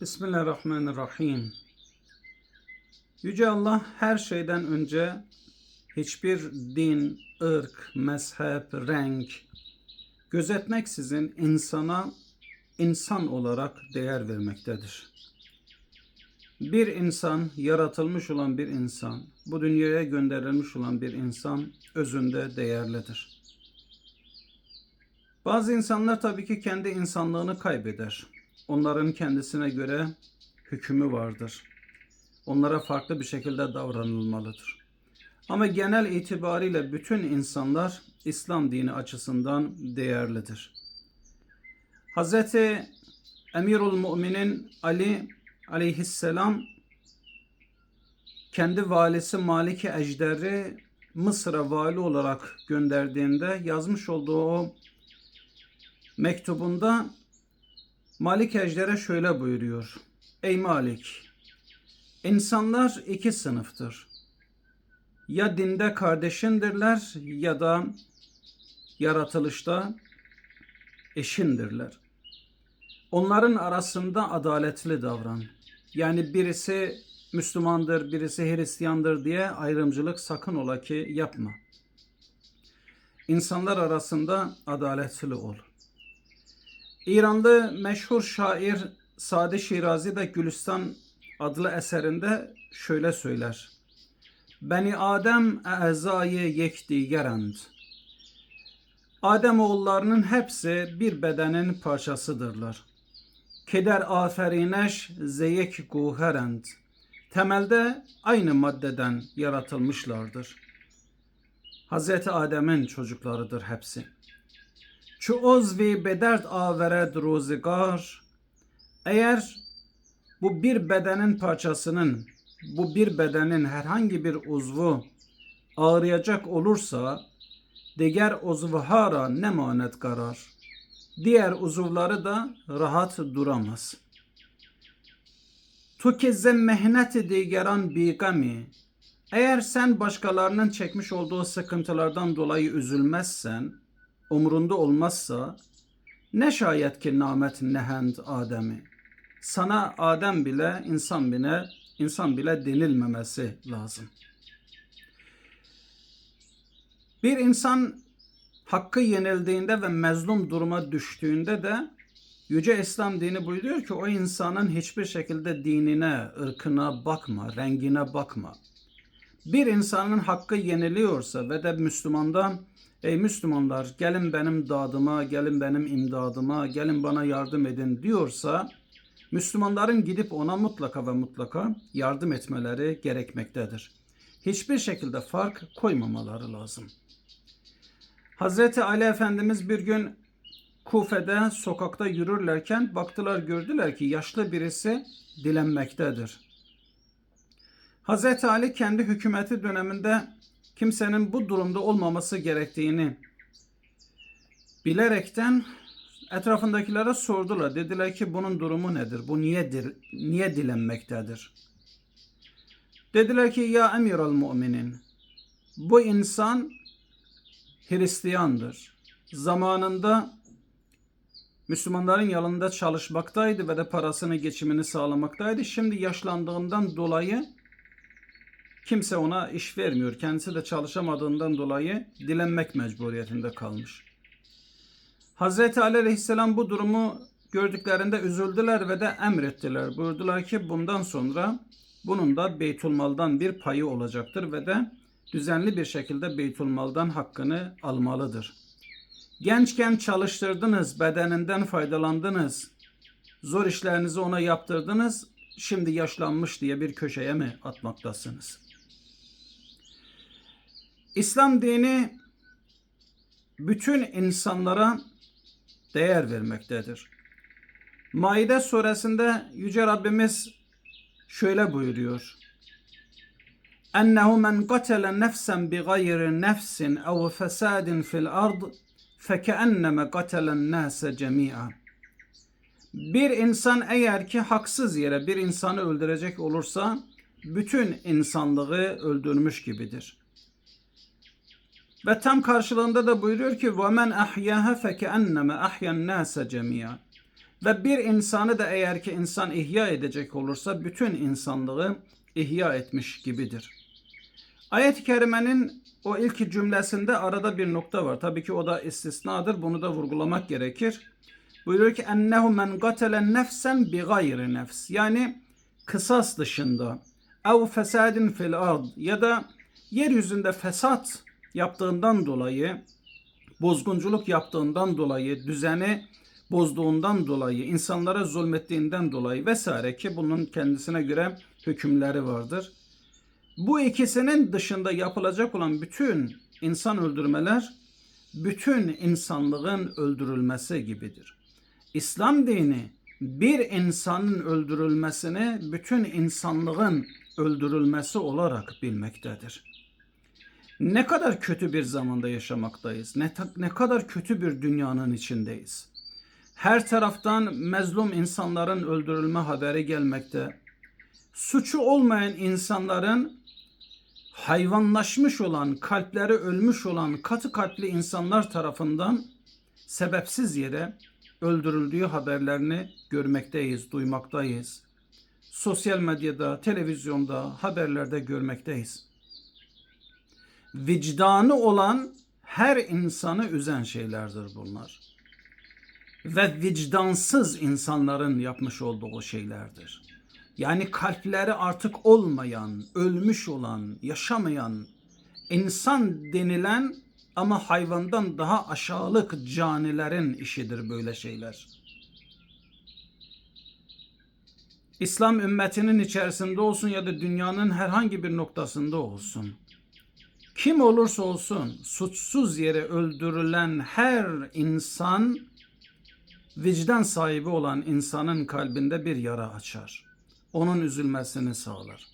Bismillahirrahmanirrahim. Yüce Allah her şeyden önce hiçbir din, ırk, mezhep, renk gözetmeksizin insana insan olarak değer vermektedir. Bir insan, yaratılmış olan bir insan, bu dünyaya gönderilmiş olan bir insan özünde değerlidir. Bazı insanlar tabii ki kendi insanlığını kaybeder. Onların kendisine göre hükmü vardır. Onlara farklı bir şekilde davranılmalıdır. Ama genel itibariyle bütün insanlar İslam dini açısından değerlidir. Hz. Emirul Müminin Ali aleyhisselam kendi valisi Maliki Ejder'i Mısır'a vali olarak gönderdiğinde yazmış olduğu mektubunda Malik Ejder'e şöyle buyuruyor. Ey Malik! İnsanlar iki sınıftır. Ya dinde kardeşindirler ya da yaratılışta eşindirler. Onların arasında adaletli davran. Yani birisi Müslümandır, birisi Hristiyandır diye ayrımcılık sakın ola ki yapma. İnsanlar arasında adaletli ol. İranlı meşhur şair Sadi Şirazi de Gülistan adlı eserinde şöyle söyler. Beni Adem ezayı yekdigerend. Adem oğullarının hepsi bir bedenin parçasıdırlar. Keder aferineş zeyek guherend. Temelde aynı maddeden yaratılmışlardır. Hazreti Adem'in çocuklarıdır hepsi. Çu uzvi bedert avered rozigar eğer bu bir bedenin parçasının bu bir bedenin herhangi bir uzvu ağrıyacak olursa diğer uzvhara ne manet karar. Diğer uzuvları da rahat duramaz. Tu kezzem mehneti digeran bigami. Eğer sen başkalarının çekmiş olduğu sıkıntılardan dolayı üzülmezsen, umrunda olmazsa ne şayet ki namet nehend Adem'i. Sana Adem bile insan bile insan bile denilmemesi lazım. Bir insan hakkı yenildiğinde ve mezlum duruma düştüğünde de Yüce İslam dini buyuruyor ki o insanın hiçbir şekilde dinine, ırkına bakma, rengine bakma. Bir insanın hakkı yeniliyorsa ve de Müslümandan Ey Müslümanlar gelin benim dadıma, gelin benim imdadıma, gelin bana yardım edin diyorsa Müslümanların gidip ona mutlaka ve mutlaka yardım etmeleri gerekmektedir. Hiçbir şekilde fark koymamaları lazım. Hazreti Ali Efendimiz bir gün Kufe'de sokakta yürürlerken baktılar gördüler ki yaşlı birisi dilenmektedir. Hazreti Ali kendi hükümeti döneminde kimsenin bu durumda olmaması gerektiğini bilerekten etrafındakilere sordular. Dediler ki bunun durumu nedir? Bu niyedir? Niye dilenmektedir? Dediler ki ya emiral müminin bu insan Hristiyandır. Zamanında Müslümanların yanında çalışmaktaydı ve de parasını geçimini sağlamaktaydı. Şimdi yaşlandığından dolayı kimse ona iş vermiyor. Kendisi de çalışamadığından dolayı dilenmek mecburiyetinde kalmış. Hazreti Ali Aleyhisselam bu durumu gördüklerinde üzüldüler ve de emrettiler. Buyurdular ki bundan sonra bunun da Beytülmal'dan bir payı olacaktır ve de düzenli bir şekilde Beytülmal'dan hakkını almalıdır. Gençken çalıştırdınız, bedeninden faydalandınız, zor işlerinizi ona yaptırdınız, şimdi yaşlanmış diye bir köşeye mi atmaktasınız? İslam dini bütün insanlara değer vermektedir. Maide suresinde Yüce Rabbimiz şöyle buyuruyor. Ennehu men qatele nefsen bi gayri nefsin ev fesadin fil ard fekenneme qatelen nase cemi'a. Bir insan eğer ki haksız yere bir insanı öldürecek olursa bütün insanlığı öldürmüş gibidir. Ve tam karşılığında da buyuruyor ki وَمَنْ أَحْيَاهَا فَكَأَنَّمَا أَحْيَا النَّاسَ جَمِيعًا Ve bir insanı da eğer ki insan ihya edecek olursa bütün insanlığı ihya etmiş gibidir. Ayet-i kerimenin o ilk cümlesinde arada bir nokta var. Tabii ki o da istisnadır. Bunu da vurgulamak gerekir. Buyuruyor ki ennehu men gatele nefsen bi gayri nefs. Yani kısas dışında ev fesadin fil ard ya da yeryüzünde fesat yaptığından dolayı bozgunculuk yaptığından dolayı düzeni bozduğundan dolayı insanlara zulmettiğinden dolayı vesaire ki bunun kendisine göre hükümleri vardır. Bu ikisinin dışında yapılacak olan bütün insan öldürmeler bütün insanlığın öldürülmesi gibidir. İslam dini bir insanın öldürülmesini bütün insanlığın öldürülmesi olarak bilmektedir. Ne kadar kötü bir zamanda yaşamaktayız. Ne, ne kadar kötü bir dünyanın içindeyiz. Her taraftan mezlum insanların öldürülme haberi gelmekte. Suçu olmayan insanların hayvanlaşmış olan, kalpleri ölmüş olan katı kalpli insanlar tarafından sebepsiz yere öldürüldüğü haberlerini görmekteyiz, duymaktayız. Sosyal medyada, televizyonda, haberlerde görmekteyiz. Vicdanı olan her insanı üzen şeylerdir bunlar. Ve vicdansız insanların yapmış olduğu şeylerdir. Yani kalpleri artık olmayan, ölmüş olan, yaşamayan insan denilen ama hayvandan daha aşağılık canilerin işidir böyle şeyler. İslam ümmetinin içerisinde olsun ya da dünyanın herhangi bir noktasında olsun. Kim olursa olsun suçsuz yere öldürülen her insan vicdan sahibi olan insanın kalbinde bir yara açar. Onun üzülmesini sağlar.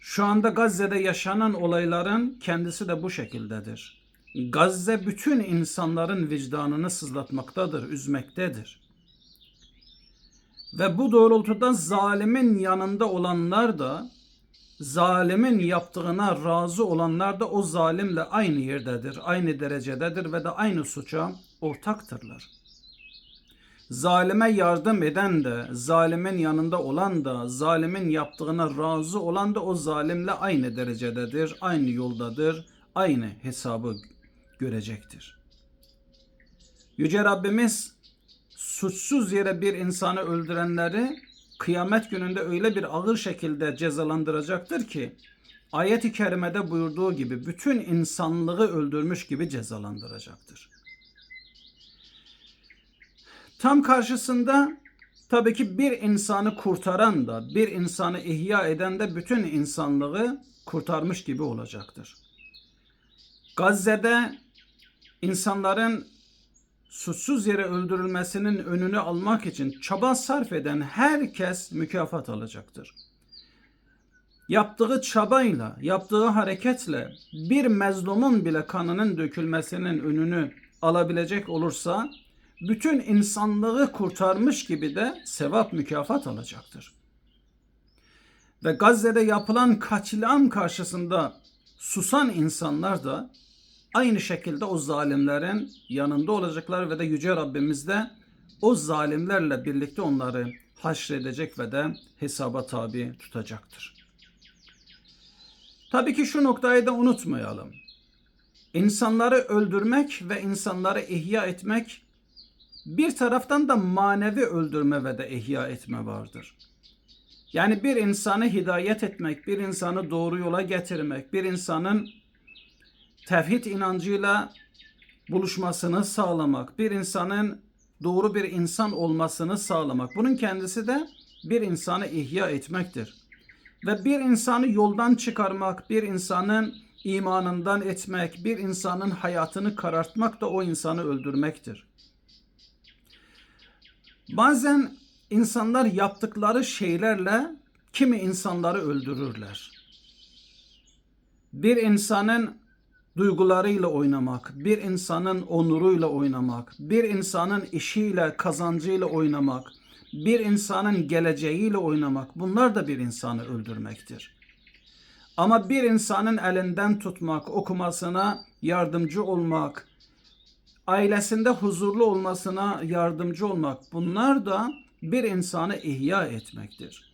Şu anda Gazze'de yaşanan olayların kendisi de bu şekildedir. Gazze bütün insanların vicdanını sızlatmaktadır, üzmektedir. Ve bu doğrultuda zalimin yanında olanlar da zalimin yaptığına razı olanlar da o zalimle aynı yerdedir, aynı derecededir ve de aynı suça ortaktırlar. Zalime yardım eden de, zalimin yanında olan da, zalimin yaptığına razı olan da o zalimle aynı derecededir, aynı yoldadır, aynı hesabı görecektir. Yüce Rabbimiz suçsuz yere bir insanı öldürenleri kıyamet gününde öyle bir ağır şekilde cezalandıracaktır ki ayet-i kerimede buyurduğu gibi bütün insanlığı öldürmüş gibi cezalandıracaktır. Tam karşısında tabii ki bir insanı kurtaran da, bir insanı ihya eden de bütün insanlığı kurtarmış gibi olacaktır. Gazze'de insanların suçsuz yere öldürülmesinin önünü almak için çaba sarf eden herkes mükafat alacaktır. Yaptığı çabayla, yaptığı hareketle bir mezlumun bile kanının dökülmesinin önünü alabilecek olursa bütün insanlığı kurtarmış gibi de sevap mükafat alacaktır. Ve Gazze'de yapılan katliam karşısında susan insanlar da aynı şekilde o zalimlerin yanında olacaklar ve de Yüce Rabbimiz de o zalimlerle birlikte onları haşredecek ve de hesaba tabi tutacaktır. Tabii ki şu noktayı da unutmayalım. İnsanları öldürmek ve insanları ihya etmek bir taraftan da manevi öldürme ve de ihya etme vardır. Yani bir insanı hidayet etmek, bir insanı doğru yola getirmek, bir insanın tevhid inancıyla buluşmasını sağlamak, bir insanın doğru bir insan olmasını sağlamak. Bunun kendisi de bir insanı ihya etmektir. Ve bir insanı yoldan çıkarmak, bir insanın imanından etmek, bir insanın hayatını karartmak da o insanı öldürmektir. Bazen insanlar yaptıkları şeylerle kimi insanları öldürürler. Bir insanın duygularıyla oynamak, bir insanın onuruyla oynamak, bir insanın işiyle, kazancıyla oynamak, bir insanın geleceğiyle oynamak bunlar da bir insanı öldürmektir. Ama bir insanın elinden tutmak, okumasına yardımcı olmak, ailesinde huzurlu olmasına yardımcı olmak bunlar da bir insanı ihya etmektir.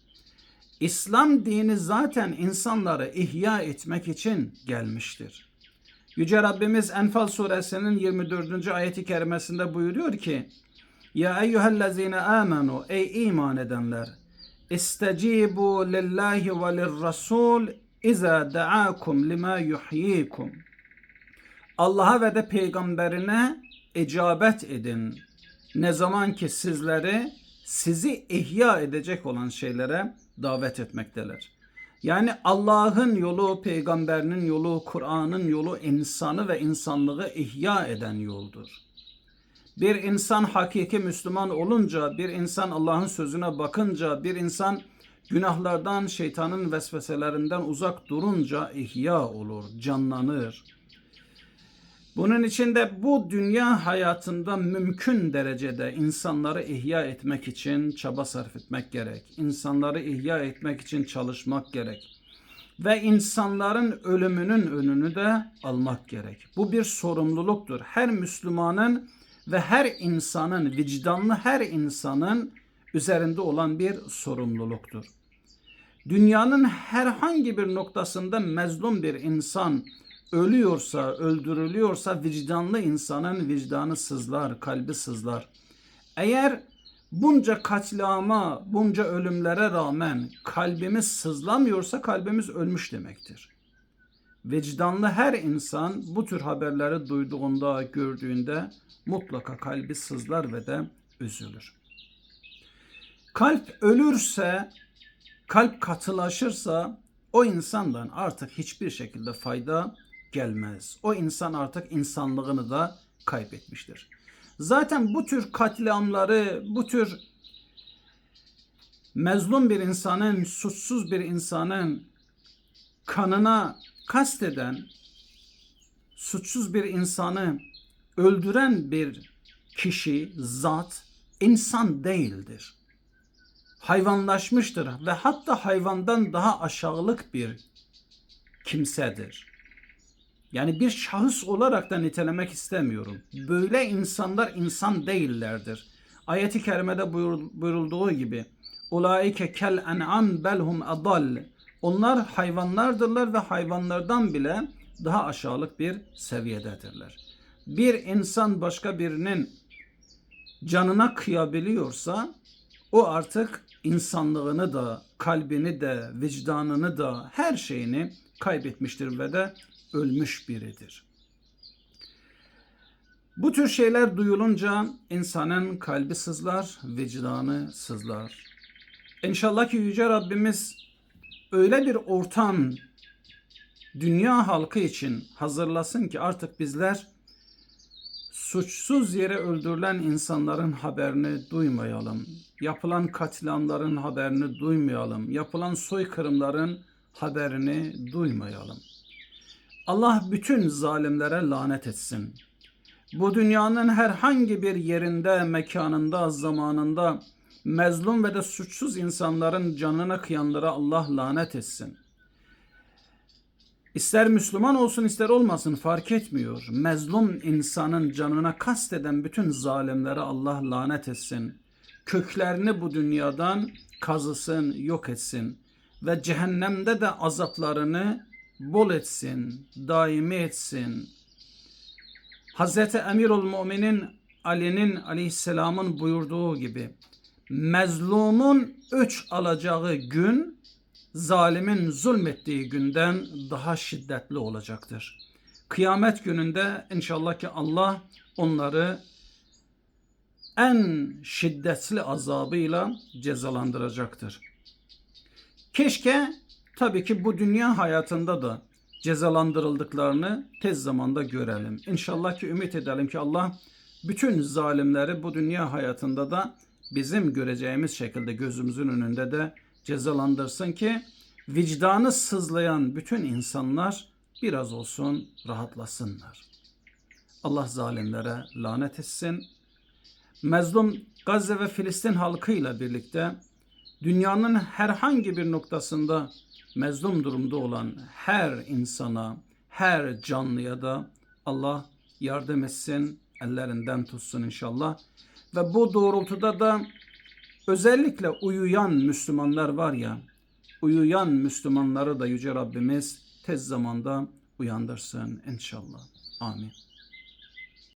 İslam dini zaten insanları ihya etmek için gelmiştir. Yüce Rabbimiz Enfal suresinin 24. ayeti kerimesinde buyuruyor ki Ya eyyühellezine amenu ey iman edenler istecibu lillahi ve lirrasul iza da'akum lima yuhyikum Allah'a ve de peygamberine icabet edin. Ne zaman ki sizleri sizi ihya edecek olan şeylere davet etmekteler. Yani Allah'ın yolu, peygamberinin yolu, Kur'an'ın yolu insanı ve insanlığı ihya eden yoldur. Bir insan hakiki Müslüman olunca, bir insan Allah'ın sözüne bakınca, bir insan günahlardan, şeytanın vesveselerinden uzak durunca ihya olur, canlanır. Bunun için de bu dünya hayatında mümkün derecede insanları ihya etmek için çaba sarf etmek gerek. İnsanları ihya etmek için çalışmak gerek. Ve insanların ölümünün önünü de almak gerek. Bu bir sorumluluktur. Her Müslümanın ve her insanın, vicdanlı her insanın üzerinde olan bir sorumluluktur. Dünyanın herhangi bir noktasında mezlum bir insan ölüyorsa, öldürülüyorsa vicdanlı insanın vicdanı sızlar, kalbi sızlar. Eğer bunca katliama, bunca ölümlere rağmen kalbimiz sızlamıyorsa kalbimiz ölmüş demektir. Vicdanlı her insan bu tür haberleri duyduğunda, gördüğünde mutlaka kalbi sızlar ve de üzülür. Kalp ölürse, kalp katılaşırsa o insandan artık hiçbir şekilde fayda gelmez. O insan artık insanlığını da kaybetmiştir. Zaten bu tür katliamları, bu tür mezlum bir insanın, suçsuz bir insanın kanına kasteden, suçsuz bir insanı öldüren bir kişi, zat insan değildir. Hayvanlaşmıştır ve hatta hayvandan daha aşağılık bir kimsedir. Yani bir şahıs olarak da nitelemek istemiyorum. Böyle insanlar insan değillerdir. Ayeti kerimede buyurulduğu gibi Ulaike kel en'am belhum adal. Onlar hayvanlardırlar ve hayvanlardan bile daha aşağılık bir seviyededirler. Bir insan başka birinin canına kıyabiliyorsa o artık insanlığını da, kalbini de, vicdanını da, her şeyini kaybetmiştir ve de ölmüş biridir. Bu tür şeyler duyulunca insanın kalbi sızlar, vicdanı sızlar. İnşallah ki Yüce Rabbimiz öyle bir ortam dünya halkı için hazırlasın ki artık bizler suçsuz yere öldürülen insanların haberini duymayalım. Yapılan katliamların haberini duymayalım. Yapılan soykırımların haberini duymayalım. Allah bütün zalimlere lanet etsin. Bu dünyanın herhangi bir yerinde, mekanında, zamanında mezlum ve de suçsuz insanların canına kıyanlara Allah lanet etsin. İster Müslüman olsun ister olmasın fark etmiyor. Mezlum insanın canına kasteden bütün zalimlere Allah lanet etsin. Köklerini bu dünyadan kazısın, yok etsin ve cehennemde de azaplarını bol etsin, daimi etsin. Hazreti Emirul Müminin Ali'nin aleyhisselamın buyurduğu gibi mezlumun öç alacağı gün zalimin zulmettiği günden daha şiddetli olacaktır. Kıyamet gününde inşallah ki Allah onları en şiddetli azabıyla cezalandıracaktır. Keşke tabii ki bu dünya hayatında da cezalandırıldıklarını tez zamanda görelim. İnşallah ki ümit edelim ki Allah bütün zalimleri bu dünya hayatında da bizim göreceğimiz şekilde gözümüzün önünde de cezalandırsın ki vicdanı sızlayan bütün insanlar biraz olsun rahatlasınlar. Allah zalimlere lanet etsin. Mezlum Gazze ve Filistin halkıyla birlikte dünyanın herhangi bir noktasında mezlum durumda olan her insana, her canlıya da Allah yardım etsin, ellerinden tutsun inşallah. Ve bu doğrultuda da özellikle uyuyan Müslümanlar var ya, uyuyan Müslümanları da Yüce Rabbimiz tez zamanda uyandırsın inşallah. Amin.